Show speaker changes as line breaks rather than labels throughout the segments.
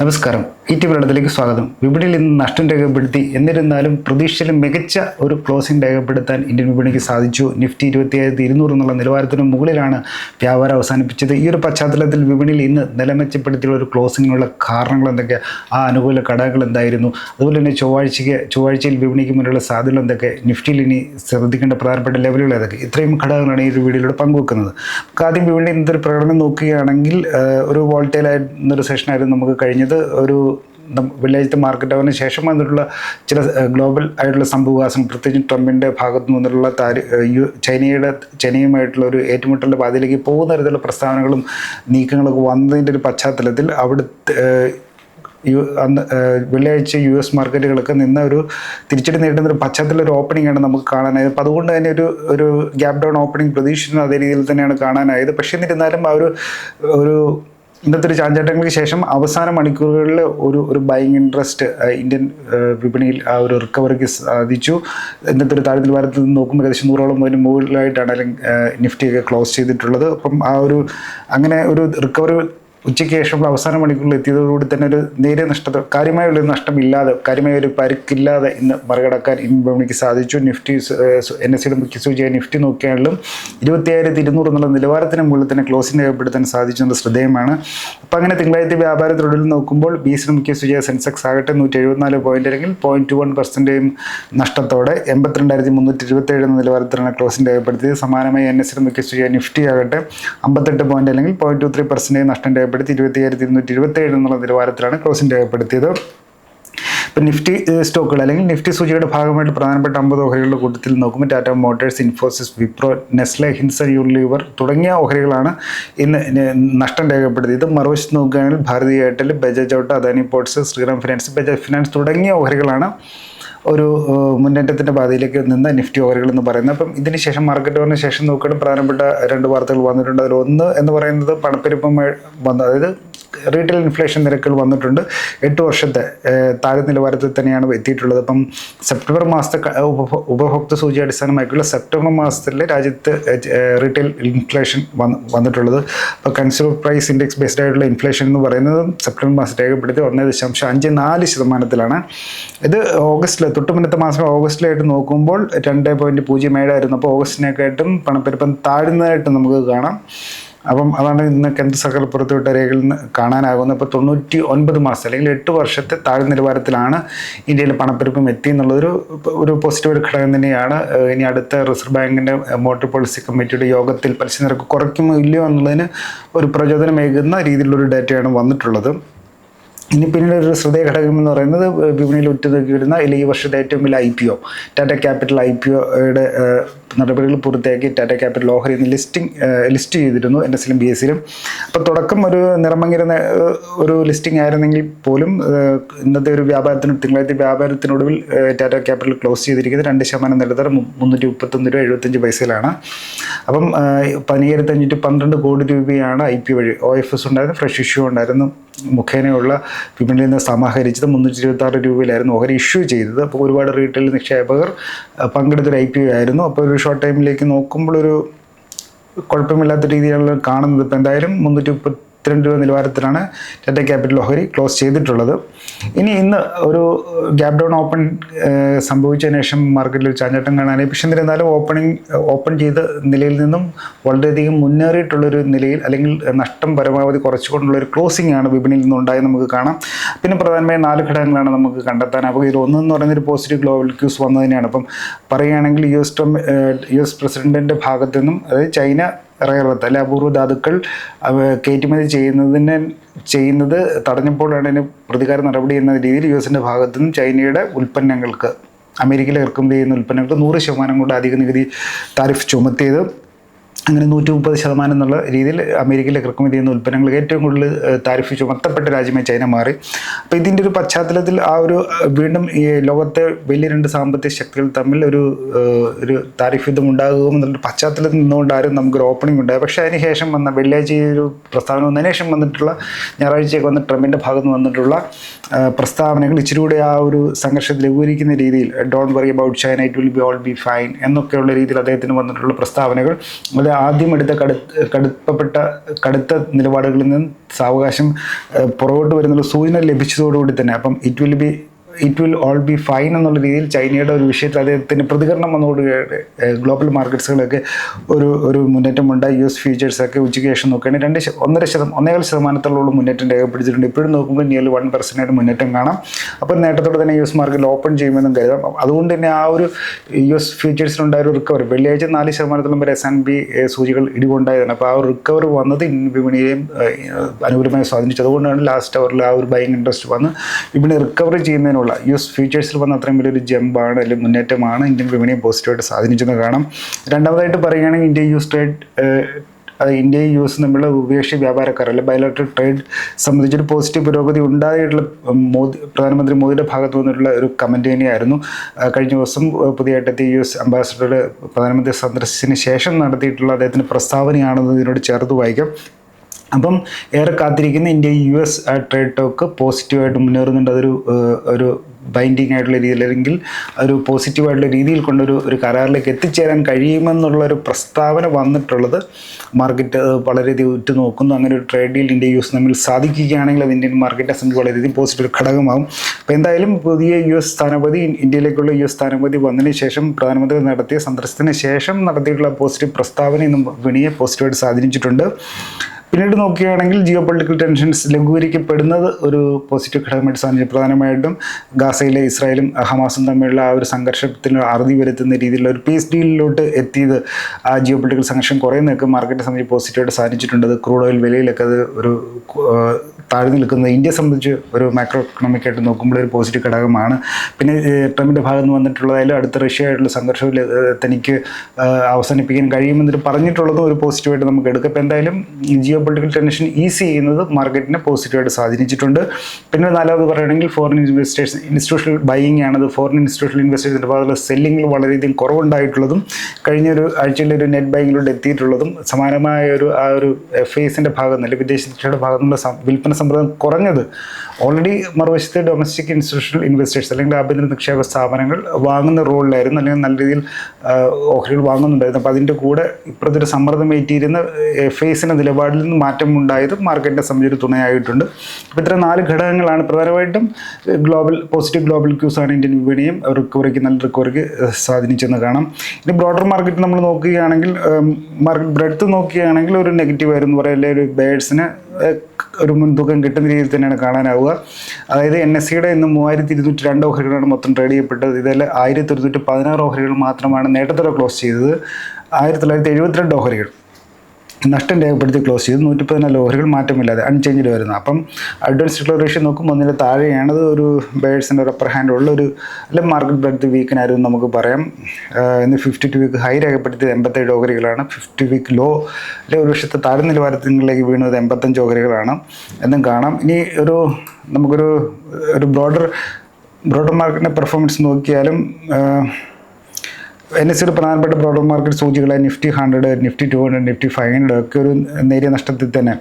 നമസ്കാരം. ഈ ടി വെള്ളത്തിലേക്ക് സ്വാഗതം. വിപണിയിൽ ഇന്ന് നഷ്ടം രേഖപ്പെടുത്തി എന്നിരുന്നാലും പ്രതീക്ഷയിലും മികച്ച ഒരു ക്ലോസിംഗ് രേഖപ്പെടുത്താൻ ഇന്ത്യൻ വിപണിക്ക് സാധിച്ചു. നിഫ്റ്റി ഇരുപത്തിയായിരത്തി ഇരുന്നൂറ് എന്നുള്ള നിലവാരത്തിന് മുകളിലാണ് വ്യാപാരം അവസാനിപ്പിച്ചത്. ഈ ഒരു പശ്ചാത്തലത്തിൽ വിപണിയിൽ ഇന്ന് നില മെച്ചപ്പെടുത്തിയുള്ള ഒരു ക്ലോസിങ്ങിനുള്ള കാരണങ്ങൾ എന്തൊക്കെ? ആ അനുകൂല ഘടകങ്ങൾ എന്തായിരുന്നു? അതുപോലെ തന്നെ ചൊവ്വാഴ്ചയ്ക്ക് ചൊവ്വാഴ്ചയിൽ വിപണിക്ക് മുന്നിലുള്ള സാധ്യതകൾ എന്തൊക്കെ? നിഫ്റ്റിയിൽ ഇനി ശ്രദ്ധിക്കേണ്ട പ്രധാനപ്പെട്ട ലെവലുകൾ ഏതൊക്കെ? ഇത്രയും ഘടകങ്ങളാണ് ഈ ഒരു വീഡിയോയിലൂടെ പങ്കുവെക്കുന്നത്. ആദ്യം വിപണി ഇന്നത്തെ പ്രകടനം നോക്കുകയാണെങ്കിൽ ഒരു വോൾട്ടേലായിരുന്നൊരു സെഷനായിരുന്നു നമുക്ക് കഴിഞ്ഞത്. ഒരു നം- വെള്ളിയാഴ്ചത്തെ മാർക്കറ്റ് അവന് ശേഷം വന്നിട്ടുള്ള ചില ഗ്ലോബൽ ആയിട്ടുള്ള സംഭവവാസം പ്രത്യേകിച്ച് ട്രംപിന്റെ ഭാഗത്തു നിന്നുള്ള താരി യു- ചൈനയുടെ ചൈനയുമായിട്ടുള്ള ഒരു ഏറ്റുമുട്ടലിന്റെ പാതയിലേക്ക് പോകുന്ന തരത്തിലുള്ള പ്രസ്താവനകളും നീക്കങ്ങളൊക്കെ വന്നതിന്റെ ഒരു പശ്ചാത്തലത്തിൽ അവിടുത്തെ യു അന്ന് വെള്ളിയാഴ്ച യു എസ് മാർക്കറ്റുകളൊക്കെ നിന്ന ഒരു തിരിച്ചടി നേരിടുന്ന ഒരു പശ്ചാത്തല ഒരു ഓപ്പണിംഗ് ആണ് നമുക്ക് കാണാനായത്. അപ്പോൾ അതുകൊണ്ട് തന്നെ ഒരു ഒരു ഗ്യാപ് ഡൗൺ ഓപ്പണിംഗ് പ്രതീക്ഷിക്കുന്ന അതേ രീതിയിൽ തന്നെയാണ് കാണാനായത്. പക്ഷേ എന്നിരുന്നാലും ആ ഒരു ഒരു ഇന്നത്തെ ഒരു ചാഞ്ചാട്ടങ്ങൾക്ക് ശേഷം അവസാന മണിക്കൂറുകളിൽ ഒരു ഒരു ബൈങ് ഇൻട്രസ്റ്റ് ഇന്ത്യൻ വിപണിയിൽ ആ ഒരു റിക്കവറിക്ക് സാധിച്ചു. ഇന്നത്തെ ഒരു താഴ്ന്ന ഭാരത്തിൽ നിന്ന് നോക്കുമ്പോൾ ഏകദേശം നൂറോളം ഒരു മുകളിലായിട്ടാണ് അല്ലെങ്കിൽ നിഫ്റ്റിയൊക്കെ ക്ലോസ് ചെയ്തിട്ടുള്ളത്. അപ്പം ആ ഒരു അങ്ങനെ ഒരു റിക്കവറി ഉച്ചയ്ക്ക് ശേഷം അവസാന മണിക്കൂറിൽ എത്തിയതോടുകൂടി തന്നെ ഒരു നേരിയ നഷ്ടത്തോ കാര്യമായുള്ള ഒരു നഷ്ടമില്ലാതെ കാര്യമായ ഒരു പരുക്കില്ലാതെ ഇന്ന് മറികടക്കാൻ ഇന്ത്യൻ വിപണിക്ക് സാധിച്ചു. നിഫ്റ്റി എൻ എസ് സിയുടെ മുഖ്യ സൂചിയായ നിഫ്റ്റി നോക്കിയാലും ഇരുപത്തിയായിരത്തി ഇരുന്നൂറ് എന്നുള്ള നിലവാരത്തിന് മുകളിൽ തന്നെ ക്ലോസിംഗ് രേഖപ്പെടുത്താൻ സാധിച്ചത് ശ്രദ്ധേയമാണ്. അപ്പം അങ്ങനെ തിങ്കളാഴ്ച വ്യാപാര വ്യാപാരത്തിനുള്ളിൽ നോക്കുമ്പോൾ ബി സിയുടെ മുഖ്യ സൂചിയായ സെൻസെക്സ് ആകട്ടെ നൂറ്റി എഴുപത്തിനാല് പോയിന്റ് അല്ലെങ്കിൽ പോയിന്റ് ടു വൺ പെർസെന്റേയും നഷ്ടത്തോടെ എൺപത്തിരണ്ടായിരത്തി മുന്നൂറ്റി ഇരുപത്തേഴ് എന്ന നിലവാരത്തിലാണ് ക്ലോസിംഗ് രേഖപ്പെടുത്തിയത്. സമാനമായി എൻ എസ് സിയുടെ മുഖ്യ സൂചിയായ നിഫ്റ്റി ആകട്ടെ അമ്പത്തെട്ട് പോയിന്റ് അല്ലെങ്കിൽ പോയിന്റ് ടു ത്രീ പെർസെന്റേജ് നഷ്ടം രേഖപ്പെടുത്തി ഇരുപത്തി ഇരുപത്തിയായിരത്തി ഇരുന്നൂറ്റി ഇരുപത്തേഴ് എന്നുള്ള നിലവാരത്തിലാണ് ക്ലോസിംഗ് രേഖപ്പെടുത്തിയത്. ഇപ്പം നിഫ്റ്റി സ്റ്റോക്കുകൾ അല്ലെങ്കിൽ നിഫ്റ്റി സൂചിയുടെ ഭാഗമായിട്ട് പ്രധാനപ്പെട്ട അമ്പത് ഓഹരികളുടെ കൂട്ടത്തിൽ നോക്കുമ്പോൾ ടാറ്റ മോട്ടേഴ്സ് ഇൻഫോസിസ് വിപ്രോ നെസ്ലെ ഹിൻസൺ യൂണിലിവർ തുടങ്ങിയ ഓഹരികളാണ് ഇന്ന് നഷ്ടം രേഖപ്പെടുത്തിയത്. മറുവശത്ത് നോക്കുകയാണെങ്കിൽ Bharatiya Airtel Bajaj auto Adani ports Shriram finance Bajaj finance തുടങ്ങിയ ഓഹരികളാണ് ഒരു മുന്നേറ്റത്തിന്റെ പാതയിലേക്ക് നിന്ന് നിഫ്റ്റി ഓവറുകൾ എന്ന് പറയുന്നത്. അപ്പം ഇതിന് ശേഷം മാർക്കറ്റ് ഓവറിന് ശേഷം നോക്കുകയാണെങ്കിൽ പ്രധാനപ്പെട്ട രണ്ട് വാർത്തകൾ വന്നിട്ടുണ്ട്. അതിൽ ഒന്ന് എന്ന് പറയുന്നത് പണപ്പെരുപ്പം വന്ന അതായത് റീറ്റെയിൽ ഇൻഫ്ലേഷൻ നിരക്കുകൾ വന്നിട്ടുണ്ട്. എട്ട് വർഷത്തെ താഴെ നിലവാരത്തിൽ തന്നെയാണ് എത്തിയിട്ടുള്ളത്. അപ്പം സെപ്റ്റംബർ മാസത്തെ ഉപഭോക്തൃ സൂചി അടിസ്ഥാനമാക്കിയുള്ള സെപ്റ്റംബർ മാസത്തിലെ രാജ്യത്ത് റീറ്റെയിൽ ഇൻഫ്ലേഷൻ വന്ന് വന്നിട്ടുള്ളത്. അപ്പോൾ കൺസ്യൂമർ പ്രൈസ് ഇൻഡെക്സ് ബേസ്ഡ് ആയിട്ടുള്ള ഇൻഫ്ലേഷൻ എന്ന് പറയുന്നത് സെപ്റ്റംബർ മാസം രേഖപ്പെടുത്തി ഒന്നേ ദശാംശം അഞ്ച് നാല് ശതമാനത്തിലാണ്. ഇത് ഓഗസ്റ്റിൽ തൊട്ടുമുന്നത്തെ മാസം ഓഗസ്റ്റിലായിട്ട് നോക്കുമ്പോൾ രണ്ട് പോയിന്റ് പൂജ്യം ഏഴായിരുന്നു. അപ്പോൾ ഓഗസ്റ്റിനൊക്കെ ആയിട്ടും പണപ്പെരുപ്പം താഴ്ന്നതായിട്ട് നമുക്ക് കാണാം. അപ്പം അതാണ് ഇന്ന് കേന്ദ്ര സർക്കാർ പുറത്തുവിട്ട രേഖകളിൽ നിന്ന് കാണാനാകുന്നത്. ഇപ്പോൾ തൊണ്ണൂറ്റി ഒൻപത് മാസം അല്ലെങ്കിൽ എട്ട് വർഷത്തെ താഴ്ന്ന നിലവാരത്തിലാണ് ഇന്ത്യയിൽ പണപ്പെരുപ്പം എത്തി എന്നുള്ളൊരു ഒരു പോസിറ്റീവ് ഒരു ഘടകം തന്നെയാണ്. ഇനി അടുത്ത റിസർവ് ബാങ്കിന്റെ മോട്ടോർ പോളിസി കമ്മിറ്റിയുടെ യോഗത്തിൽ പലിശ നിരക്ക് കുറയ്ക്കുമോ ഇല്ലയോ എന്നുള്ളതിന് ഒരു പ്രചോദനമേകുന്ന രീതിയിലുള്ളൊരു ഡാറ്റയാണ് വന്നിട്ടുള്ളത്. ഇനി പിന്നീട് ഒരു ശ്രദ്ധേയ ഘടകം എന്ന് പറയുന്നത് വിപണിയിൽ ഉറ്റുനോക്കിയിരുന്ന അല്ലെങ്കിൽ ഈ വർഷത്തെ ഏറ്റവും വലിയ I P O Tata capital I P ഒയുടെ നടപടികൾ പൂർത്തിയാക്കി ടാറ്റ ക്യാപിറ്റൽ ഓഹരി ഇന്ന് ലിസ്റ്റിംഗ് ലിസ്റ്റ് ചെയ്തിരുന്നു എൻ എസിലും ബി എസിലും. അപ്പോൾ തുടക്കം ഒരു നിറമങ്ങിരുന്ന ഒരു ലിസ്റ്റിംഗ് ആയിരുന്നെങ്കിൽ പോലും ഇന്നത്തെ ഒരു വ്യാപാരത്തിന് തിങ്കളാഴ്ച വ്യാപാരത്തിനൊടുവിൽ ടാറ്റ ക്യാപിറ്റൽ ക്ലോസ് ചെയ്തിരിക്കുന്നത് രണ്ട് ശതമാനം നിലതരം മുന്നൂറ്റി മുപ്പത്തൊന്ന് രൂപ എഴുപത്തഞ്ച് പൈസയിലാണ്. അപ്പം ഏഹ്, പതിനായിരത്തി അഞ്ഞൂറ്റി പന്ത്രണ്ട് കോടി രൂപയാണ് ഐ പി വഴി ഒ എഫ് എസ് ഉണ്ടായിരുന്നു ഫ്രഷ് ഇഷ്യൂ ഉണ്ടായിരുന്നു. മുഖേനയുള്ള വിപണിയിൽ നിന്ന് സമാഹരിച്ചത് മുന്നൂറ്റി ഇരുപത്തി രൂപയിലായിരുന്നു ഓഹരി ഇഷ്യൂ ചെയ്തത്. അപ്പോൾ ഒരുപാട് റീറ്റെയിൽ നിക്ഷേപകർ പങ്കെടുത്തൊരു ഐ പി ഒ ആയിരുന്നു. അപ്പോൾ ഒരു ഷോർട്ട് ടൈമിലേക്ക് നോക്കുമ്പോൾ ഒരു കുഴപ്പമില്ലാത്ത രീതിയിലുള്ള കാണുന്നത്. ഇപ്പോൾ എന്തായാലും മുന്നൂറ്റി മുപ്പത്തിരണ്ട് രൂപ നിലവാരത്തിലാണ് ടാറ്റ ക്യാപിറ്റൽ ഓഹരി ക്ലോസ് ചെയ്തിട്ടുള്ളത്. ഇനി ഇന്ന് ഒരു ഗ്യാപ് ഡൗൺ ഓപ്പൺ സംഭവിച്ചതിന് ശേഷം മാർക്കറ്റിൽ ഒരു ചാഞ്ചാട്ടം കാണാനായി. പക്ഷെ എന്നിരുന്നാലും ഓപ്പണിംഗ് ഓപ്പൺ ചെയ്ത നിലയിൽ നിന്നും വളരെയധികം മുന്നേറിയിട്ടുള്ളൊരു നിലയിൽ അല്ലെങ്കിൽ നഷ്ടം പരമാവധി കുറച്ചുകൊണ്ടുള്ള ഒരു ക്ലോസിംഗ് ആണ് വിപണിയിൽ നിന്നുണ്ടായി നമുക്ക് കാണാം. പിന്നെ പ്രധാനമായും നാല് ഘടകങ്ങളാണ് നമുക്ക് കണ്ടെത്താനാവുക ഇതിൽ ഒന്നെന്ന് പറയുന്നൊരു പോസിറ്റീവ് ഗ്ലോബൽ ക്യൂസ് വന്നതിനാണ് അപ്പം പറയുകയാണെങ്കിൽ U S Trump U S പ്രസിഡന്റിന്റെ ഭാഗത്തു നിന്നും അതായത് ചൈന റയർവത്ത് അല്ലെ അപൂർവ ധാതുക്കൾ കയറ്റുമതി ചെയ്യുന്നതിന് ചെയ്യുന്നത് തടഞ്ഞപ്പോഴാണ് അതിന് പ്രതികാര നടപടി എന്ന രീതിയിൽ യു എസിന്റെ ഭാഗത്തു നിന്നും ചൈനയുടെ ഉൽപ്പന്നങ്ങൾക്ക് അമേരിക്കയിൽ ഇറക്കുമതി ചെയ്യുന്ന ഉൽപ്പന്നങ്ങൾക്ക് നൂറ് ശതമാനം കൊണ്ട് അധിക നികുതി താരിഫ് ചുമത്തിയത് അങ്ങനെ നൂറ്റി മുപ്പത് ശതമാനം എന്നുള്ള രീതിയിൽ അമേരിക്കയിലേക്ക് ഇറക്കുമതി ചെയ്യുന്ന ഉൽപ്പന്നങ്ങൾ ഏറ്റവും കൂടുതൽ താരിഫ് ചുമത്തപ്പെട്ട രാജ്യമായി ചൈന മാറി. അപ്പോൾ ഇതിന്റെ ഒരു പശ്ചാത്തലത്തിൽ ആ ഒരു വീണ്ടും ഈ ലോകത്തെ വലിയ രണ്ട് സാമ്പത്തിക ശക്തികൾ തമ്മിൽ ഒരു ഒരു താരിഫ് യുദ്ധം ഉണ്ടാകുമെന്നുള്ള പശ്ചാത്തലത്തിൽ നിന്നുകൊണ്ടായിരുന്നു നമുക്കൊരു ഓപ്പണിംഗ് ഉണ്ടായത് പക്ഷേ അതിന് ശേഷം വന്ന വെള്ളിയാഴ്ച ഈ ഒരു പ്രസ്താവന വന്നതിന് ശേഷം വന്നിട്ടുള്ള ഞായറാഴ്ചയൊക്കെ വന്ന ട്രംപിന്റെ ഭാഗത്ത് വന്നിട്ടുള്ള പ്രസ്താവനകൾ ഇച്ചിരി കൂടെ ആ ഒരു സംഘർഷത്തിൽ ലഘൂകരിക്കുന്ന രീതിയിൽ don't worry about China it will be all be fine എന്നൊക്കെയുള്ള രീതിയിൽ അദ്ദേഹത്തിന് വന്നിട്ടുള്ള പ്രസ്താവനകൾ അത് ആദ്യം എടുത്ത കടു കടുപ്പപ്പെട്ട കടുത്ത നിലപാടുകളിൽ നിന്ന് സാവകാശം പുറകോട്ട് വരുന്നുള്ള സൂചന ലഭിച്ചതോടുകൂടി തന്നെ. അപ്പം it will be it will all be fine എന്നുള്ള രീതിയിൽ ചൈനയുടെ ഒരു വിഷയത്തിൽ അദ്ദേഹത്തിന് പ്രതികരണം വന്നുകൊണ്ട് ഗ്ലോബൽ മാർക്കറ്റ്സുകളൊക്കെ ഒരു ഒരു മുന്നേറ്റമുണ്ട് യു എസ് ഫ്യൂച്ചേഴ്സൊക്കെ ഉച്ചയ്ക്ക് ശേഷം നോക്കുകയാണെങ്കിൽ രണ്ട് ഒന്നര ശതമാനം ഒന്നേകാൽ ശതമാനത്തോളം മുന്നേറ്റം രേഖപ്പെടുത്തിയിട്ടുണ്ട്. ഇപ്പോഴും നോക്കുമ്പോൾ നിയർലി വൺ പെർസെന്റേജ് മുന്നേറ്റം കാണാം. അപ്പോൾ നേട്ടത്തോടെ തന്നെ യു എസ് മാർക്കറ്റിൽ ഓപ്പൺ ചെയ്യുമെന്നും കരുതാം. അതുകൊണ്ട് തന്നെ ആ ഒരു യു എസ് ഫ്യൂച്ചേഴ്സിനുണ്ടായ ഒരു റിക്കവറി വെള്ളിയാഴ്ച നാല് ശതമാനത്തോളം വരെ എസ് ആൻഡ് ബി സൂചികൾ ഇടിവുണ്ടായതാണ്. അപ്പോൾ ആ ഒരു റിക്കവറി വന്നത് ഇന്ത്യൻ വിപണിയെയും അനുകൂലമായി സ്വാധീനിച്ചു. അതുകൊണ്ടാണ് ലാസ്റ്റ് അവറിൽ ആ ഒരു ബൈങ് ഇൻട്രസ്റ്റ് വന്ന് വിപണി റിക്കവറി ചെയ്യുന്നതിനുള്ള യു എസ് ഫ്യൂച്ചേഴ്സിൽ വന്ന അത്രയും വലിയൊരു ജമ്പാണ് അല്ലെങ്കിൽ മുന്നേറ്റമാണ് ഇന്ത്യൻ വിപണിയെ പോസിറ്റീവായിട്ട് സ്വാധീനിച്ചെന്ന് കാണാം രണ്ടാമതായിട്ട് പറയുകയാണെങ്കിൽ ഇന്ത്യ യു എസ് ട്രേഡ് അത് ഇന്ത്യയും യു എസും തമ്മിലുള്ള ഉപേക്ഷ വ്യാപാരക്കാർ അല്ലെങ്കിൽ ബയലാട്രൽ ട്രേഡ് സംബന്ധിച്ചൊരു പോസിറ്റീവ് പുരോഗതി ഉണ്ടായിട്ടുള്ള മോദി പ്രധാനമന്ത്രി മോദിയുടെ ഭാഗത്തു നിന്നുള്ള ഒരു കമന്റ് തന്നെയായിരുന്നു. കഴിഞ്ഞ ദിവസം പുതിയതായിട്ട് പുതിയതായിട്ടെത്തിയ യു എസ് അംബാസഡർ പ്രധാനമന്ത്രി സന്ദർശിച്ചതിന് ശേഷം നടത്തിയിട്ടുള്ള അദ്ദേഹത്തിന്റെ പ്രസ്താവനയാണെന്ന് ഇതിനോട് ചേർത്ത് വായിക്കാം. അപ്പം ഏറെ കാത്തിരിക്കുന്ന India U S trade talk പോസിറ്റീവായിട്ട് മുന്നേറുന്നുണ്ട്. അതൊരു ഒരു ബൈൻഡിങ് ആയിട്ടുള്ള രീതിയിൽ അല്ലെങ്കിൽ ഒരു പോസിറ്റീവായിട്ടുള്ള രീതിയിൽ കൊണ്ടൊരു ഒരു കരാറിലേക്ക് എത്തിച്ചേരാൻ കഴിയുമെന്നുള്ള ഒരു പ്രസ്താവന വന്നിട്ടുള്ളത് മാർക്കറ്റ് വളരെയധികം ഉറ്റുനോക്കുന്നു. അങ്ങനെ ഒരു trade deal India U S തമ്മിൽ സാധിക്കുകയാണെങ്കിൽ അത് ഇന്ത്യൻ മാർക്കറ്റിനെ സംബന്ധിച്ച് വളരെയധികം പോസിറ്റീവ് ഘടകമാകും അപ്പോൾ എന്തായാലും പുതിയ യു എസ് സ്ഥാനപതി ഇന്ത്യയിലേക്കുള്ള യു എസ് സ്ഥാനപതി വന്നതിന് ശേഷം പ്രധാനമന്ത്രി നടത്തിയ സന്ദർശനത്തിന് ശേഷം നടത്തിയിട്ടുള്ള പോസിറ്റീവ് പ്രസ്താവന ഇന്നും വിണിയെ പോസിറ്റീവായിട്ട് സ്വാധീനിച്ചിട്ടുണ്ട്. പിന്നീട് നോക്കുകയാണെങ്കിൽ ജിയോ പൊളിറ്റിക്കൽ ടെൻഷൻസ് ലഘൂകരിക്കപ്പെടുന്നത് ഒരു പോസിറ്റീവ് ഘടകമായിട്ട് സാധിച്ചു പ്രധാനമായിട്ടും ഗാസയിലെ ഇസ്രായേലും ഹമാസും തമ്മിലുള്ള ആ ഒരു സംഘർഷത്തിന് അറുതി വരുത്തുന്ന രീതിയിലുള്ള ഒരു പീസ് ഡീലിലോട്ട് എത്തിയത് ആ ജിയോ പൊളിറ്റിക്കൽ സംഘർഷം കുറേ നിൽക്കും മാർക്കറ്റിനെ സംബന്ധിച്ച് പോസിറ്റീവായിട്ട് സാധിച്ചിട്ടുണ്ട്. അത് ക്രൂഡ് ഓയിൽ വിലയിലൊക്കെ അത് ഒരു താഴ്ന്നു നിൽക്കുന്നത് ഇന്ത്യയെ സംബന്ധിച്ച് ഒരു മാക്രോ എക്കണോമിക് ആയിട്ട് നോക്കുമ്പോൾ ഒരു പോസിറ്റീവ് ഘടകമാണ്. പിന്നെ ട്രംപിന്റെ ഭാഗത്ത് നിന്ന് വന്നിട്ടുള്ളതായാലും അടുത്ത റഷ്യയായിട്ടുള്ള സംഘർഷത്തിൽ തനിക്ക് അവസാനിപ്പിക്കാൻ കഴിയുമെന്നൊരു പറഞ്ഞിട്ടുള്ളതും ഒരു പോസിറ്റീവായിട്ട് നമുക്ക് എടുക്കാം. ഇപ്പോൾ എന്തായാലും ജിയോ പൊളിറ്റിക്കൽ ടെൻഷൻ ഈസി ചെയ്യുന്നത് മാർക്കറ്റിനെ പോസിറ്റീവായിട്ട് സ്വാധീനിച്ചിട്ടുണ്ട്. പിന്നെ നാലാമത് പറയുകയാണെങ്കിൽ ഫോറിൻ ഇൻവെസ്റ്റേഴ്സ് ഇൻസ്റ്റിറ്റ്യൂഷണൽ ബൈയിങ് ആണത്. ഫോറിൻ ഇൻസ്റ്റിറ്റ്യൂഷണൽ ഇൻവെസ്റ്റേഴ്സിന്റെ ഭാഗത്തുള്ള സെല്ലിങ്ങിൽ വളരെയധികം കുറവുണ്ടായിട്ടുള്ളതും കഴിഞ്ഞൊരു ആഴ്ചയിൽ ഒരു നെറ്റ് ബാങ്കിലൂടെ എത്തിയിട്ടുള്ളതും സമാനമായ ഒരു ആ ഒരു എഫ് ഐസിന്റെ ഭാഗത്ത് നിന്ന് അല്ലെങ്കിൽ വിദേശ നിക്ഷേപയുടെ ഭാഗത്തുനിന്നുള്ള വിൽപ്പന സമ്പ്രദായം കുറഞ്ഞത്. ഓൾറെഡി മറുവശത്ത് ഡൊമസ്റ്റിക് ഇൻസ്റ്റിറ്റ്യൂഷണൽ ഇൻവെസ്റ്റേഴ്സ് അല്ലെങ്കിൽ ആഭ്യന്തര നിക്ഷേപ സ്ഥാപനങ്ങൾ വാങ്ങുന്ന റോളിലായിരുന്നു. അല്ലെങ്കിൽ നല്ല രീതിയിൽ ഓഹരികൾ വാങ്ങുന്നുണ്ടായിരുന്നു. അപ്പോൾ അതിന്റെ കൂടെ ഇപ്പോഴത്തെ ഒരു സമ്മർദ്ദം ഏറ്റിയിരുന്ന എഫ് ഐസിന്റെ നിലപാടിൽ നിന്ന് മാറ്റം ഉണ്ടായത് മാർക്കറ്റിനെ സംബന്ധിച്ച് തുണയായിട്ടുണ്ട്. അപ്പോൾ ഇത്തരം നാല് ഘടകങ്ങളാണ് പ്രധാനമായിട്ടും ഗ്ലോബൽ പോസിറ്റീവ് ഗ്ലോബൽ ക്യൂസാണ് ഇന്ത്യൻ വിപണിയും റിക്കവറിക്ക് നല്ല റിക്കവറിക്ക് സ്വാധീനിച്ചെന്ന് കാണാം. ഇനി ബ്രോഡർ മാർക്കറ്റ് നമ്മൾ നോക്കുകയാണെങ്കിൽ മാർക്കറ്റ് ബ്രെഡ്ത്ത് നോക്കുകയാണെങ്കിൽ ഒരു നെഗറ്റീവ് ആയിരുന്നു. പറയാം അല്ലെങ്കിൽ ഒരു ബേഡ്സിന് ഒരു മുൻതൂക്കം കിട്ടുന്ന രീതിയിൽ തന്നെയാണ് കാണാനാവുക. അതായത് എൻ എസ് സിയുടെ ഇന്ന് മൂവായിരത്തി ഇരുന്നൂറ്റി രണ്ട് ഓഹരികളാണ് മൊത്തം ട്രേഡ് ചെയ്യപ്പെട്ടത്. ഇതിൽ ആയിരത്തി ഒരുന്നൂറ്റി പതിനാറ് ഓഹരികൾ മാത്രമാണ് നേട്ടത്തോടെ ക്ലോസ് ചെയ്തത്. ആയിരത്തി തൊള്ളായിരത്തി എഴുപത്തിരണ്ട് ഓഹരികൾ. നഷ്ടം രേഖപ്പെടുത്തി ക്ലോസ് ചെയ്തു. നൂറ്റി പതിനാല് ഓഹരികൾ മാറ്റമില്ലാതെ അൺചേഞ്ച്ഡ് വരുന്നത് അപ്പം അഡ്വാൻസ് ഡിക്ലറേഷൻ നോക്കുമ്പോൾ ഒന്നിന് താഴെയാണ്. ഒരു ബേഴ്സിന്റെ ഒരു അപ്പർ ഹാൻഡ് ഉള്ള ഒരു അല്ലെങ്കിൽ മാർക്കറ്റ് ബ്രെഡ് വീക്കിനായിരുന്നു നമുക്ക് പറയാം. ഇന്ന് ഫിഫ്റ്റി ടു വീക്ക് ഹൈ രേഖപ്പെടുത്തിയത് എൺപത്തേഴ് ഓഹരികളാണ് ഫിഫ്റ്റി വീക്ക് ലോ അല്ലെങ്കിൽ ഒരു വർഷത്തെ താഴെ നിലവാരത്തിലേക്ക് വീണത് എൺപത്തഞ്ച് ഓഹരികളാണ് എന്നും കാണാം. ഇനി ഒരു നമുക്കൊരു ഒരു ബ്രോഡർ ബ്രോഡർ മാർക്കറ്റിന്റെ പെർഫോമൻസ് നോക്കിയാലും എൻ എസ് സിയുടെ പ്രധാനപ്പെട്ട broad market സൂചികളായ Nifty hundred Nifty two hundred Nifty five hundred ഒക്കെ ഒരു നേരിയ നഷ്ടത്തിൽ തന്നെ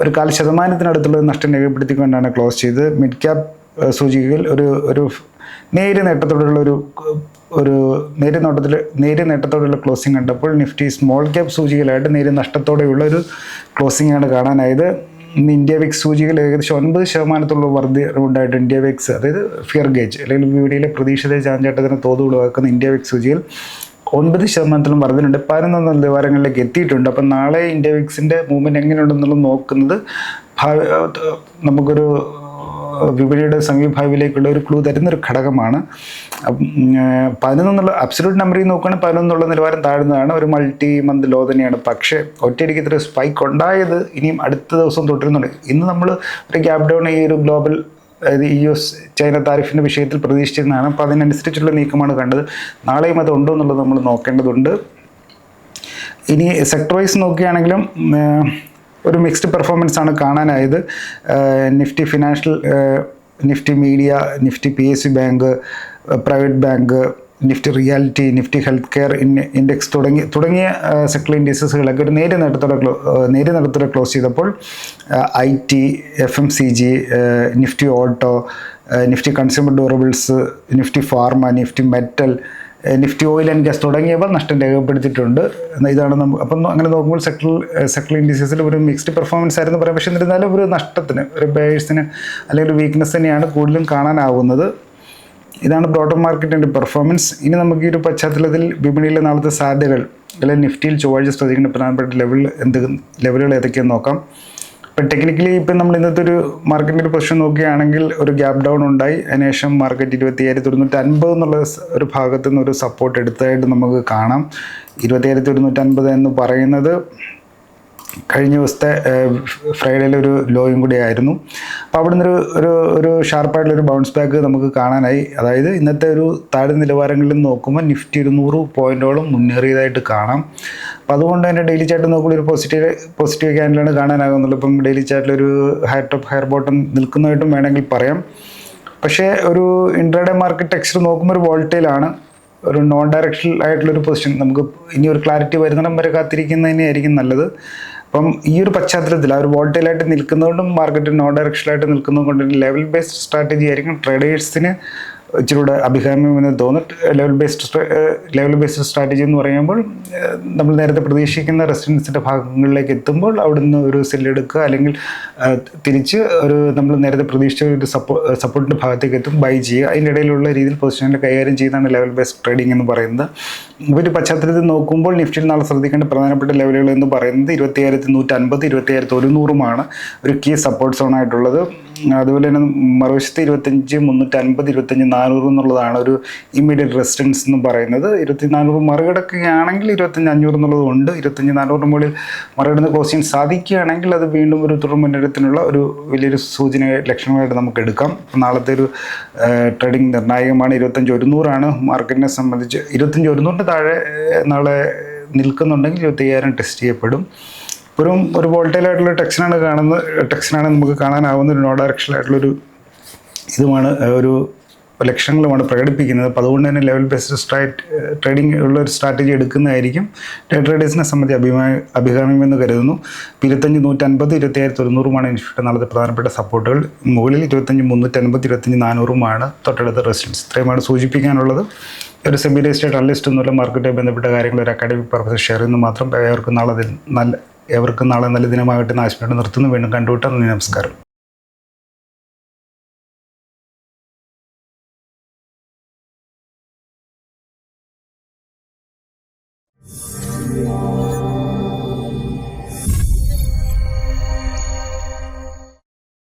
ഒരു കാൽ ശതമാനത്തിനടുത്തുള്ള നഷ്ടം രേഖപ്പെടുത്തിക്കൊണ്ടാണ് ക്ലോസ് ചെയ്ത് മിഡ് ക്യാപ് സൂചികയിൽ ഒരു ഒരു നേരിയ നേട്ടത്തോടുള്ള ഒരു ഒരു നേരിയ നോട്ടത്തിൽ നേരിയ നേട്ടത്തോടെയുള്ള ക്ലോസിംഗ് കണ്ടപ്പോൾ നിഫ്റ്റി സ്മോൾ ക്യാപ് സൂചികയിലായിട്ട് നേരിയ നഷ്ടത്തോടെയുള്ള ഒരു ക്ലോസിംഗ് ആണ് കാണാനായത്. ഇന്ന് ഇന്ത്യ വെക്സ് സൂചികയിൽ ഏകദേശം ഒൻപത് ശതമാനത്തോളം വർദ്ധി ഉണ്ടായിട്ട് ഇന്ത്യ വെക്സ് അതായത് ഫിയർ ഗേജ് അല്ലെങ്കിൽ വിപണിയിലെ പ്രതീക്ഷിത ചാഞ്ചാട്ടത്തിന് തോത് ഉളവാക്കുന്ന ഇന്ത്യ വെക്സ് സൂചികയിൽ ഒൻപത് ശതമാനത്തിലും വർധനുണ്ട് പതിനൊന്ന് നിലവാരങ്ങളിലേക്ക് എത്തിയിട്ടുണ്ട്. അപ്പം നാളെ ഇന്ത്യ വെക്സിന്റെ മൂവ്മെന്റ് എങ്ങനെയുണ്ടെന്നുള്ളത് നോക്കുന്നത് നമുക്കൊരു വിപണിയുടെ സമീപഭാവിയിലേക്കുള്ള ഒരു ക്ലൂ തരുന്നൊരു ഘടകമാണ്. പതിനൊന്നുള്ള അബ്സലൂട്ട് നമ്പറിൽ നോക്കുകയാണെങ്കിൽ പതിനൊന്നുള്ള നിലവാരം താഴ്ന്നതാണ്. ഒരു മൾട്ടി മന്ത് ലോ തന്നെയാണ്. പക്ഷേ ഒറ്റയടിക്ക് ഇത്ര സ്പൈക്ക് ഉണ്ടായത് ഇനിയും അടുത്ത ദിവസം തുടരുന്നുണ്ട്. ഇന്ന് നമ്മൾ ഒരു ഗ്യാപ് ഡൗൺ ഈ ഒരു ഗ്ലോബൽ അതായത് യു എസ് ചൈന താരിഫിന്റെ വിഷയത്തിൽ പ്രതീക്ഷിച്ചിരുന്നതാണ്. അപ്പോൾ അതിനനുസരിച്ചുള്ള നീക്കമാണ് കണ്ടത്. നാളെയും അത് ഉണ്ടോ എന്നുള്ളത് നമ്മൾ നോക്കേണ്ടതുണ്ട്. ഇനി സെക്ടർ വൈസ് നോക്കുകയാണെങ്കിലും ഒരു മിക്സ്ഡ് പെർഫോമൻസ് ആണ് കാണാനായത്. Nifty financial Nifty media Nifty P S C bank private bank Nifty realty Nifty health care index തുടങ്ങി തുടങ്ങിയ സെക്ടർ ഇൻഡസ്ട്രീസുകളൊക്കെ ഒരു നേരിയ നേട്ടത്തോടെ ക്ലോ നേരിയ നേട്ടത്തോടെ ക്ലോസ് ചെയ്തപ്പോൾ I T F M C G Nifty auto Nifty consumer durables Nifty pharma Nifty metal Nifty oil and gas തുടങ്ങിയവ നഷ്ടം രേഖപ്പെടുത്തിയിട്ടുണ്ട്. ഇതാണ് നമുക്ക് അപ്പം അങ്ങനെ നോക്കുമ്പോൾ സെക്ടർ സെക്ടർ ഇൻഡിസസിൽ ഒരു മിക്സ്ഡ് പെർഫോമൻസ് ആയിരുന്നു പറയാം. പക്ഷേ എന്നിരുന്നാലും ഒരു നഷ്ടത്തിന് ഒരു ബേഴ്സിന് അല്ലെങ്കിൽ ഒരു വീക്ക്നെസ് തന്നെയാണ് കൂടുതലും കാണാനാവുന്നത്. ഇതാണ് ബ്രോഡർ മാർക്കറ്റിന്റെ പെർഫോമൻസ് ഇനി നമുക്ക് ഈ ഒരു പശ്ചാത്തലത്തിൽ വിപണിയിലെ നാളത്തെ സാധ്യതകൾ അല്ലെങ്കിൽ നിഫ്റ്റിയിൽ ചൊവ്വാഴ്ച ശ്രദ്ധിക്കേണ്ട പ്രധാനപ്പെട്ട ലെവൽ എന്ത് ലെവലുകൾ ഏതൊക്കെയെന്ന് നോക്കാം. ഇപ്പം ടെക്നിക്കലി ഇപ്പം നമ്മൾ ഇന്നത്തെ ഒരു മാർക്കറ്റിന്റെ പൊസിഷൻ നോക്കുകയാണെങ്കിൽ ഒരു ഗ്യാപ് ഡൗൺ ഉണ്ടായി. അതിനുശേഷം മാർക്കറ്റ് ഇരുപത്തിയായിരത്തി ഒരുന്നൂറ്റി അൻപത് എന്നുള്ള ഒരു ഭാഗത്തു നിന്ന് ഒരു സപ്പോർട്ട് എടുത്തതായിട്ട് നമുക്ക് കാണാം. ഇരുപത്തിയായിരത്തി ഒരുന്നൂറ്റി അൻപത് എന്ന് പറയുന്നത് കഴിഞ്ഞ ദിവസത്തെ ഫ്രൈഡേയിലെ ഒരു ലോയും കൂടി ആയിരുന്നു. അപ്പോൾ അവിടെ നിന്നൊരു ഒരു ഒരു ഷാർപ്പായിട്ടുള്ളൊരു ബൗൺസ് ബാക്ക് നമുക്ക് കാണാനായി. അതായത് ഇന്നത്തെ ഒരു താഴെ നിലവാരങ്ങളിൽ നോക്കുമ്പോൾ നിഫ്റ്റി ഇരുന്നൂറ് നൂറ് പോയിന്റോളം മുന്നേറിയതായിട്ട് കാണാം. അപ്പോൾ അതുകൊണ്ട് തന്നെ ഡെയിലി ചാർട്ട് നോക്കുമ്പോൾ ഒരു പോസിറ്റീവ് പോസിറ്റീവ് ക്യാൻഡിലാണ് കാണാനാകുന്നുള്ളൂ ഇപ്പം ഡെയിലി ചാർട്ടിലൊരു ഹയർ ടോപ്പ് ഹയർ ബോട്ടം നിൽക്കുന്നതായിട്ടും വേണമെങ്കിൽ പറയാം. പക്ഷേ ഒരു ഇൻട്രാഡേ മാർക്കറ്റ് ടെക്സ്റ്റ് നോക്കുമ്പോൾ ഒരു വോൾട്ടേലാണ് ഒരു നോൺ ഡയറക്ഷണൽ ആയിട്ടുള്ളൊരു പൊസിഷൻ നമുക്ക് ഇനി ഒരു ക്ലാരിറ്റി വരുന്നിടം വരെ കാത്തിരിക്കുന്നതിനെ ആയിരിക്കും നല്ലത്. അപ്പം ഈ ഒരു പശ്ചാത്തലത്തിൽ ആ ഒരു വോൾട്ടേലായിട്ട് നിൽക്കുന്നതുകൊണ്ടും മാർക്കറ്റ് നോൺ ഡയറക്ഷണലായിട്ട് നിൽക്കുന്നതുകൊണ്ടും ലെവൽ ബേസ്ഡ് സ്ട്രാറ്റജി ആയിരിക്കും ട്രേഡേഴ്സിന് ഇച്ചിരി കൂടെ തോന്നിട്ട് level based level based strategy എന്ന് പറയുമ്പോൾ നമ്മൾ നേരത്തെ പ്രതീക്ഷിക്കുന്ന റെസിഡൻസിന്റെ ഭാഗങ്ങളിലേക്ക് എത്തുമ്പോൾ അവിടെ നിന്ന് ഒരു സെല്ലെടുക്കുക അല്ലെങ്കിൽ തിരിച്ച് ഒരു നമ്മൾ നേരത്തെ പ്രതീക്ഷിച്ച ഒരു സപ്പോ സപ്പോർട്ടിന്റെ ഭാഗത്തേക്ക് എത്തും ബൈ ചെയ്യുക. അതിന്റെ ഇടയിലുള്ള രീതിയിൽ പൊസിഷനിൽ കൈകാര്യം ചെയ്യുന്നതാണ് ലെവൽ ബേസ്ഡ് ട്രേഡിംഗ് എന്ന് പറയുന്നത്. ഒരു പശ്ചാത്തലത്തിൽ നോക്കുമ്പോൾ നിഫ്റ്റിയിൽ നാളെ ശ്രദ്ധിക്കേണ്ട പ്രധാനപ്പെട്ട ലെവലുകൾ എന്ന് പറയുന്നത് ഇരുപത്തിയായിരത്തി നൂറ്റി അൻപത് ഇരുപത്തിയായിരത്തി ഒരുന്നൂറുമാണ് ഒരു കീ സപ്പോർട്ട് സോണായിട്ടുള്ളത് അതുപോലെ തന്നെ മറുവശത്ത് ഇരുപത്തഞ്ച് മുന്നൂറ്റി അൻപത് ഇരുപത്തഞ്ച് നാനൂറ് എന്നുള്ളതാണ് ഒരു ഇമ്മീഡിയറ്റ് റെസിസ്റ്റൻസ് എന്ന് പറയുന്നത്. ഇരുപത്തി നാനൂറ് മറികടക്കുകയാണെങ്കിൽ ഇരുപത്തഞ്ച് അഞ്ഞൂറ് എന്നുള്ളത് ഉണ്ട്. ഇരുപത്തഞ്ച് നാനൂറിന് മുകളിൽ മറികടന്ന് ക്ലോസ് ചെയ്യാൻ സാധിക്കുകയാണെങ്കിൽ അത് വീണ്ടും ഒരു തുടർ മുന്നേറ്റത്തിനുള്ള ഒരു വലിയൊരു സൂചന ലക്ഷണമായിട്ട് നമുക്ക് എടുക്കാം. നാളത്തെ ഒരു ട്രേഡിംഗ് നിർണായകമാണ് ഇരുപത്തഞ്ച് ഒരുന്നൂറാണ്. മാർക്കറ്റിനെ സംബന്ധിച്ച് ഇരുപത്തഞ്ച് ഒരുന്നൂറിന് താഴെ നാളെ നിൽക്കുന്നുണ്ടെങ്കിൽ ഇരുപത്തി അയ്യായിരം ടെസ്റ്റ് ചെയ്യപ്പെടും ഒരു ഒരു വോൾട്ടേലായിട്ടുള്ള ടെക്സ്റ്റിനാണ് കാണുന്നത് ടെക്സ്റ്റിനാണ് നമുക്ക് കാണാനാവുന്ന ഒരു നോ ഡയറക്ഷനായിട്ടുള്ളൊരു ഇതുമാണ് ഒരു ലക്ഷണങ്ങളുമാണ് പ്രകടിപ്പിക്കുന്നത്. അപ്പോൾ അതുകൊണ്ട് തന്നെ ലെവൽ ബേസ്ഡ് സ്ട്രാറ്റ് ട്രേഡിംഗ് ഉള്ള ഒരു സ്ട്രാറ്റജി എടുക്കുന്നതായിരിക്കും. ഡേ ട്രേഡേഴ്സിനെ സംബന്ധിച്ച് അഭിമാ അഭികാമ്യമെന്ന് കരുതുന്നു. ഇരുപത്തഞ്ച് നൂറ്റൻപത് ഇരുപത്തിയായിരത്തി തൊണ്ണൂറുമാണ് ഇൻസ്റ്റിറ്റ്യൂട്ട് നാളത്തെ പ്രധാനപ്പെട്ട സപ്പോർട്ടുകൾ മുകളിൽ ഇരുപത്തഞ്ച് മുന്നൂറ്റൻപത് ഇരുപത്തഞ്ച് നാനൂറുമാണ് തൊട്ടടുത്ത റെസിഡൻസ് ഇത്രയുമാണ് സൂചിപ്പിക്കാനുള്ളത്. ഒരു സെമി രജിസ്റ്റേഡ് അൺലിസ്റ്റ് എന്നുള്ള മാർക്കറ്റുമായി ബന്ധപ്പെട്ട കാര്യങ്ങൾ ഒരു അക്കാഡമിക് പർപ്പസ് ഷെയർ ചെയ്യുന്നു മാത്രം. ഏവർക്കും നാളെ നല്ല ഏവർക്കും നാളെ നല്ല ദിനമാകട്ടെ എന്ന് നിർത്തുന്നു. വീണ്ടും കണ്ടുവിട്ടാൽ നമസ്കാരം.